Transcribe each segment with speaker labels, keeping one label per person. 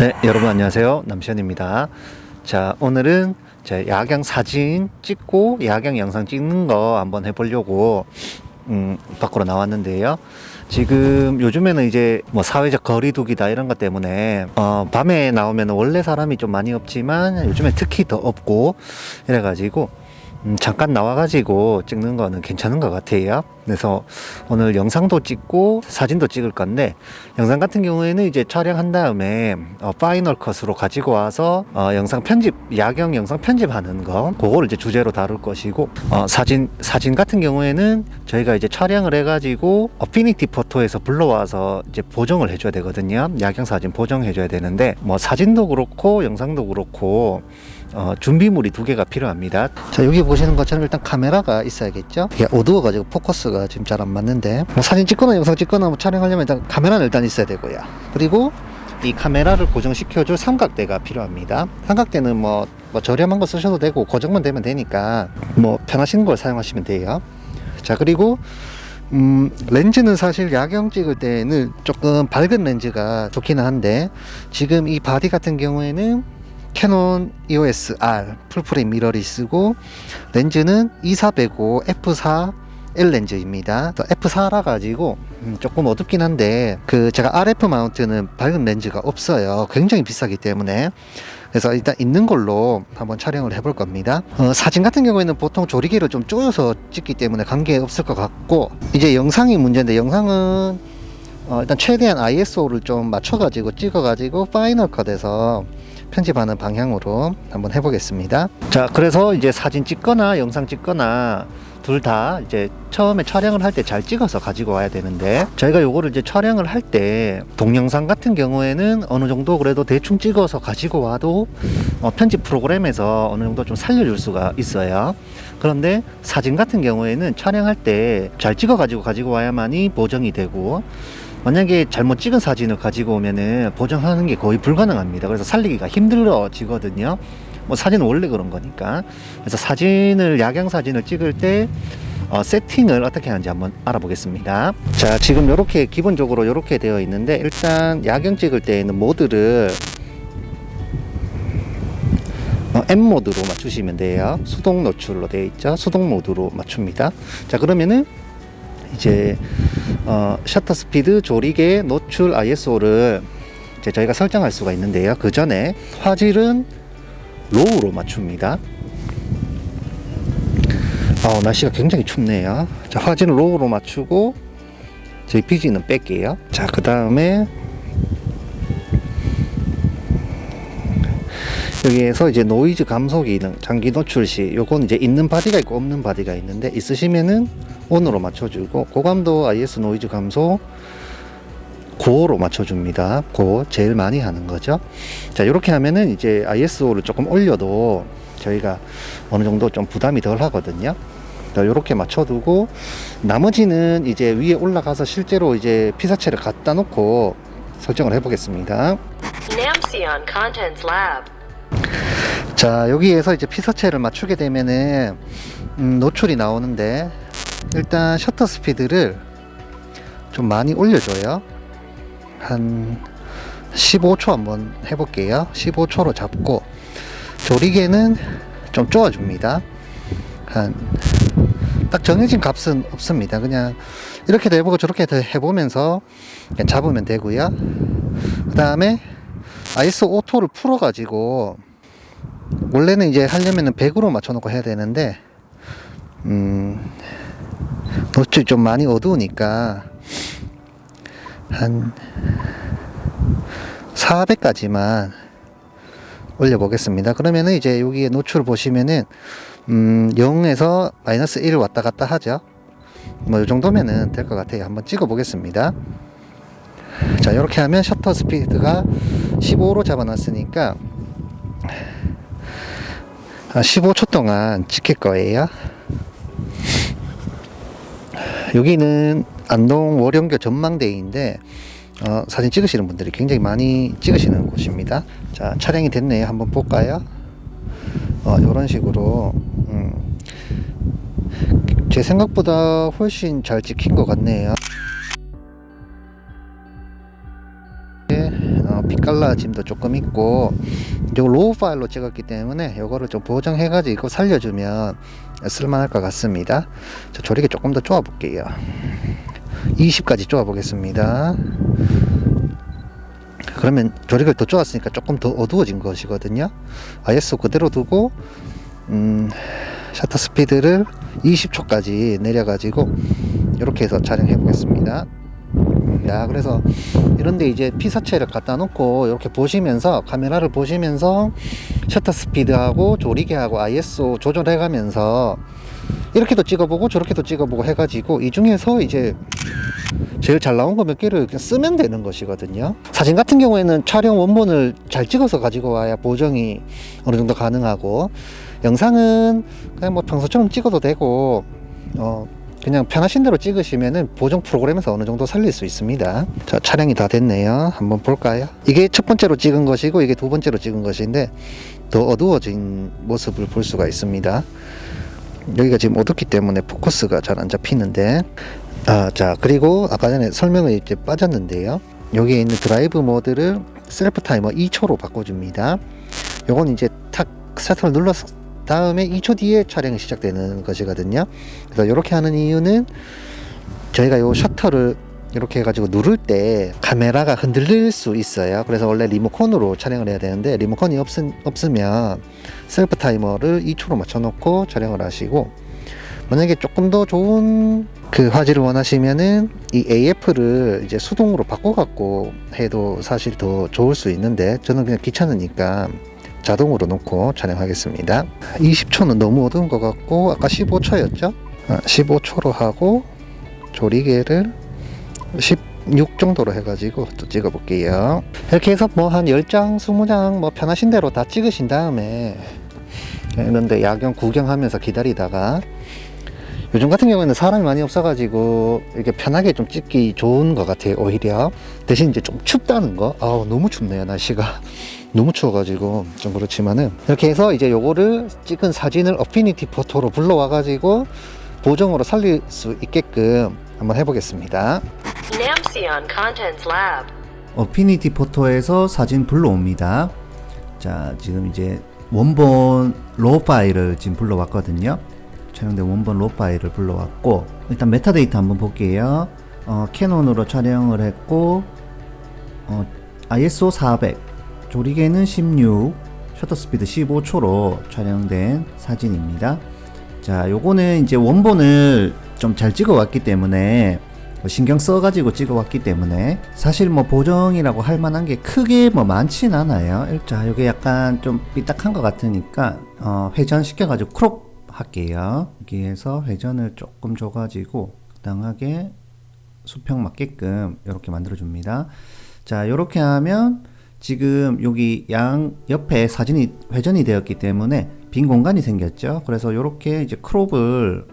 Speaker 1: 네, 여러분 안녕하세요. 남시현입니다. 자, 오늘은 제 야경 사진 찍고 야경 영상 찍는 거 한번 해보려고 음, 밖으로 나왔는데요. 지금 요즘에는 이제 뭐 사회적 거리두기다 이런 것 때문에 어, 밤에 나오면 원래 사람이 좀 많이 없지만 요즘에 특히 더 없고 이래가지고 음, 잠깐 나와가지고 찍는 거는 괜찮은 것 같아요. 그래서 오늘 영상도 찍고 사진도 찍을 건데 영상 같은 경우에는 이제 촬영한 다음에 어, 파이널 컷으로 가지고 와서 어, 영상 편집, 야경 영상 편집하는 거 그거를 이제 주제로 다룰 것이고 어, 사진 사진 같은 경우에는 저희가 이제 촬영을 해가지고 어피니티 포토에서 불러와서 이제 보정을 해줘야 되거든요. 야경 사진 보정해줘야 되는데 뭐 사진도 그렇고 영상도 그렇고 어, 준비물이 두 개가 필요합니다. 자, 여기 보시는 것처럼 일단 카메라가 있어야겠죠? 이게 어두워가지고 포커스가 지금 잘 안 맞는데, 뭐 사진 찍거나 영상 찍거나 뭐 촬영하려면 일단 카메라는 일단 있어야 되고요. 그리고 이 카메라를 고정시켜줄 삼각대가 필요합니다. 삼각대는 뭐, 뭐 저렴한 거 쓰셔도 되고, 고정만 되면 되니까, 뭐 편하신 걸 사용하시면 돼요. 자, 그리고 음, 렌즈는 사실 야경 찍을 때는 조금 밝은 렌즈가 좋기는 한데 지금 이 바디 같은 경우에는 캐논 EOS R 풀프레임 미러리 쓰고 렌즈는 2405 f4 L 렌즈입니다. F4라 가지고 음, 조금 어둡긴 한데 그 제가 RF 마운트는 밝은 렌즈가 없어요. 굉장히 비싸기 때문에 그래서 일단 있는 걸로 한번 촬영을 해볼 겁니다. 어, 사진 같은 경우에는 보통 조리개를 좀 조여서 찍기 때문에 관계 없을 것 같고 이제 영상이 문제인데 영상은 어, 일단 최대한 ISO를 좀 맞춰가지고 찍어가지고 파이널 컷에서 편집하는 방향으로 한번 해보겠습니다. 자, 그래서 이제 사진 찍거나 영상 찍거나 둘 다 이제 처음에 촬영을 할 때 잘 찍어서 가지고 와야 되는데 저희가 요거를 이제 촬영을 할 때 동영상 같은 경우에는 어느 정도 그래도 대충 찍어서 가지고 와도 어, 편집 프로그램에서 어느 정도 좀 살려줄 수가 있어요. 그런데 사진 같은 경우에는 촬영할 때 잘 찍어 가지고 가지고 와야만이 보정이 되고 만약에 잘못 찍은 사진을 가지고 오면은 보정하는 게 거의 불가능합니다. 그래서 살리기가 힘들어지거든요. 뭐 사진은 원래 그런 거니까. 그래서 사진을 야경 사진을 찍을 때 어, 세팅을 어떻게 하는지 한번 알아보겠습니다. 자, 지금 이렇게 기본적으로 이렇게 되어 있는데 일단 야경 찍을 때에는 모드를 어, M 모드로 맞추시면 돼요. 수동 노출로 되어 있죠. 수동 모드로 맞춥니다. 자, 그러면은 이제 어, 셔터 스피드, 조리개, 노출, ISO를 이제 저희가 설정할 수가 있는데요. 그 전에 화질은 로우로 맞춥니다. 어, 날씨가 굉장히 춥네요. 자, 화질은 로우로 맞추고 BG는 뺄게요. 자, 그 다음에 여기에서 이제 노이즈 감소 기능, 장기 노출 시 요건 이제 있는 바디가 있고 없는 바디가 있는데 있으시면은 온으로 맞춰주고 고감도 IS 노이즈 감소 고로 맞춰줍니다. 고 제일 많이 하는 거죠. 자 이렇게 하면은 이제 ISO를 조금 올려도 저희가 어느 정도 좀 부담이 덜 하거든요. 이렇게 맞춰두고 나머지는 이제 위에 올라가서 실제로 이제 피사체를 갖다 놓고 설정을 해보겠습니다.
Speaker 2: Namcion Contents Lab.
Speaker 1: 자 여기에서 이제 피사체를 맞추게 되면은 음, 노출이 나오는데 일단 셔터 스피드를 좀 많이 올려줘요. 한 15초 한번 해볼게요. 15초로 잡고 조리개는 좀 쪼아줍니다. 한 딱 정해진 값은 없습니다. 그냥 이렇게도 해보고 저렇게도 해보면서 잡으면 되고요. 그 다음에 아이스 오토를 풀어 가지고 원래는 이제 하려면은 100으로 맞춰 놓고 해야 되는데 음 노출이 좀 많이 어두우니까 한 400까지만 올려보겠습니다. 그러면은 이제 여기에 노출 보시면은 음 0에서 마이너스 1 왔다 갔다 하죠. 뭐 이 정도면은 될 것 같아요. 한번 찍어 보겠습니다. 자 이렇게 하면 셔터 스피드가 15로 잡아놨으니까 15초 동안 찍힐 거예요. 여기는 안동 월영교 전망대인데 어, 사진 찍으시는 분들이 굉장히 많이 찍으시는 곳입니다. 자 촬영이 됐네요. 한번 볼까요? 어, 이런 식으로 음, 제 생각보다 훨씬 잘 찍힌 것 같네요. 빛깔라짐도 조금 있고 요 로우 파일로 찍었기 때문에 요거를 좀 보정해 가지고 살려주면 쓸만할 것 같습니다. 자, 조리개 조금 더 쪼아 볼게요. 20까지 쪼아 보겠습니다. 그러면 조리개를 더 쪼았으니까 조금 더 어두워진 것이거든요. ISO 그대로 두고 음, 셔터 스피드를 20초까지 내려 가지고 이렇게 해서 촬영해 보겠습니다 야 그래서 이런데 이제 피사체를 갖다 놓고 이렇게 보시면서 카메라를 보시면서 셔터 스피드하고 조리개하고 ISO 조절해 가면서 이렇게도 찍어보고 저렇게도 찍어보고 해가지고 이 중에서 이제 제일 잘 나온 거 몇 개를 쓰면 되는 것이거든요. 사진 같은 경우에는 촬영 원본을 잘 찍어서 가지고 와야 보정이 어느 정도 가능하고 영상은 그냥 뭐 평소처럼 찍어도 되고 어 그냥 편하신 대로 찍으시면은 보정 프로그램에서 어느 정도 살릴 수 있습니다. 자 촬영이 다 됐네요. 한번 볼까요? 이게 첫 번째로 찍은 것이고 이게 두 번째로 찍은 것인데 더 어두워진 모습을 볼 수가 있습니다. 여기가 지금 어둡기 때문에 포커스가 잘 안 잡히는데 아, 자 그리고 아까 전에 설명을 이제 빠졌는데요 여기에 있는 드라이브 모드를 셀프 타이머 2초로 바꿔줍니다 요건 이제 탁 스타트를 눌렀 다음에 2초 뒤에 촬영이 시작되는 것이거든요 그래서 이렇게 하는 이유는 저희가 요 셔터를 이렇게 해가지고 누를 때 카메라가 흔들릴 수 있어요. 그래서 원래 리모컨으로 촬영을 해야 되는데 리모컨이 없, 없으면 셀프 타이머를 2초로 맞춰놓고 촬영을 하시고 만약에 조금 더 좋은 그 화질을 원하시면은 이 AF를 이제 수동으로 바꿔갖고 해도 사실 더 좋을 수 있는데 저는 그냥 귀찮으니까 자동으로 놓고 촬영하겠습니다. 20초는 너무 어두운 것 같고 아까 15초였죠? 15초로 하고 조리개를 16 정도로 해가지고 또 찍어 볼게요. 이렇게 해서 뭐 한 10장, 20장 뭐 편하신 대로 다 찍으신 다음에 그런데 야경 구경하면서 기다리다가 요즘 같은 경우에는 사람이 많이 없어가지고 이렇게 편하게 좀 찍기 좋은 것 같아요 오히려 대신 이제 좀 춥다는 거 아우 너무 춥네요 날씨가 너무 추워가지고 좀 그렇지만은 이렇게 해서 이제 요거를 찍은 사진을 어피니티 포토로 불러와가지고 보정으로 살릴 수 있게끔 한번 해보겠습니다
Speaker 2: Namsion Contents Lab.
Speaker 3: 어피니티 포토에서 사진 불러옵니다. 자, 지금 이제 원본 로 파일을 지금 불러왔거든요. 촬영된 원본 로 파일을 불러왔고, 일단 메타데이터 한번 볼게요. 어, 캐논으로 촬영을 했고, 어, ISO 400, 조리개는 16, 셔터 스피드 15초로 촬영된 사진입니다. 자, 요거는 이제 원본을 좀 잘 찍어 왔기 때문에 뭐 신경 써가지고 찍어왔기 때문에 사실 뭐 보정이라고 할 만한 게 크게 뭐 많진 않아요. 자, 이게 약간 좀 삐딱한 것 같으니까 어, 회전 시켜가지고 크롭 할게요. 여기에서 회전을 조금 줘가지고 적당하게 수평 맞게끔 이렇게 만들어줍니다. 자, 이렇게 하면 지금 여기 양 옆에 사진이 회전이 되었기 때문에 빈 공간이 생겼죠. 그래서 이렇게 이제 크롭을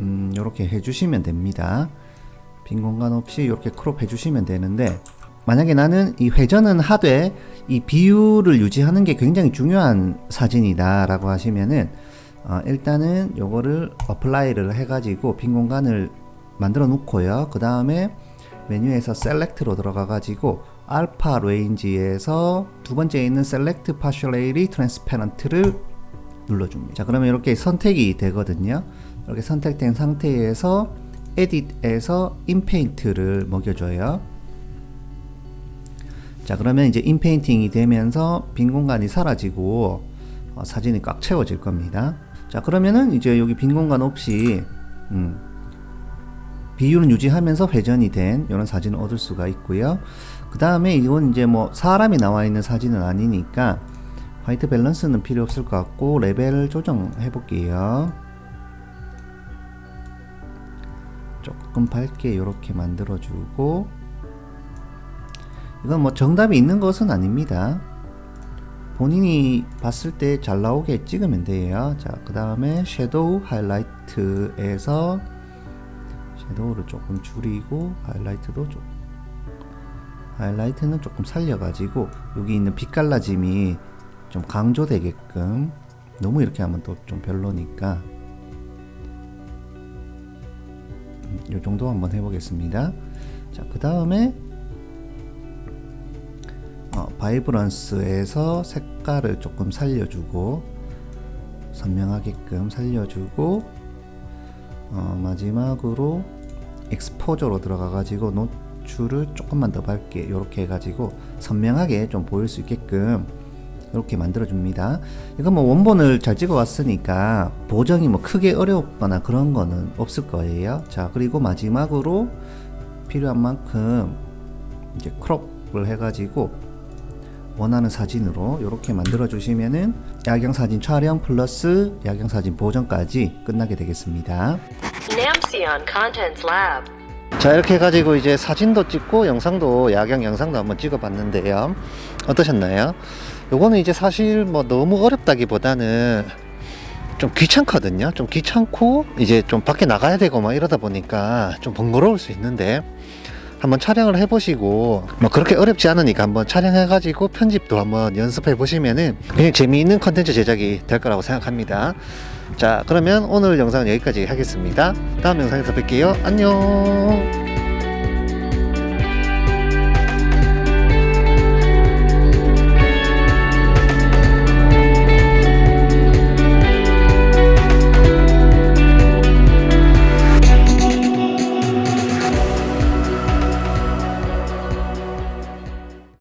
Speaker 3: 음, 이렇게 해주시면 됩니다. 빈 공간 없이 이렇게 크롭 해주시면 되는데 만약에 나는 이 회전은 하되 이 비율을 유지하는 게 굉장히 중요한 사진이다 라고 하시면은 어, 일단은 요거를 어플라이를 해가지고 빈 공간을 만들어 놓고요 그 다음에 메뉴에서 셀렉트로 들어가 가지고 알파 레인지에서 두 번째에 있는 셀렉트 파셜레이리 트랜스페런트를 눌러줍니다 자 그러면 이렇게 선택이 되거든요 이렇게 선택된 상태에서 에딧에서 인페인트를 먹여줘요. 자 그러면 이제 인페인팅이 되면서 빈 공간이 사라지고 어, 사진이 꽉 채워질 겁니다. 자 그러면은 이제 여기 빈 공간 없이 음, 비율은 유지하면서 회전이 된 이런 사진을 얻을 수가 있고요. 그 다음에 이건 이제 뭐 사람이 나와 있는 사진은 아니니까 화이트 밸런스는 필요 없을 것 같고 레벨 조정해 볼게요. 조금 밝게 이렇게 만들어주고 이건 뭐 정답이 있는 것은 아닙니다. 본인이 봤을 때 잘 나오게 찍으면 돼요. 자, 그 다음에 섀도우 하이라이트에서 섀도우를 조금 줄이고 하이라이트도 좀 하이라이트는 조금 살려가지고 여기 있는 빛깔라짐이 좀 강조되게끔 너무 이렇게 하면 또 좀 별로니까 이 정도 한번 해보겠습니다. 자, 그 다음에 어, 바이브런스에서 색깔을 조금 살려주고 선명하게끔 살려주고 어, 마지막으로 익스포저로 들어가 가지고 노출을 조금만 더 밝게 이렇게 해가지고 선명하게 좀 보일 수 있게끔 이렇게 만들어 줍니다. 이거 뭐 원본을 잘 찍어 왔으니까 보정이 뭐 크게 어렵거나 그런 거는 없을 거예요. 자 그리고 마지막으로 필요한 만큼 이제 크롭을 해가지고 원하는 사진으로 이렇게 만들어 주시면은 야경 사진 촬영 플러스 야경 사진 보정까지 끝나게 되겠습니다.
Speaker 1: 자 이렇게 해가지고 이제 사진도 찍고 영상도 야경 영상도 한번 찍어봤는데요 어떠셨나요? 요거는 이제 사실 뭐 너무 어렵다기보다는 좀 귀찮거든요 좀 귀찮고 이제 좀 밖에 나가야 되고 막 이러다 보니까 좀 번거로울 수 있는데 한번 촬영을 해보시고 뭐 그렇게 어렵지 않으니까 한번 촬영해가지고 편집도 한번 연습해 보시면은 그냥 재미있는 컨텐츠 제작이 될 거라고 생각합니다. 자 그러면 오늘 영상은 여기까지 하겠습니다. 다음 영상에서 뵐게요. 안녕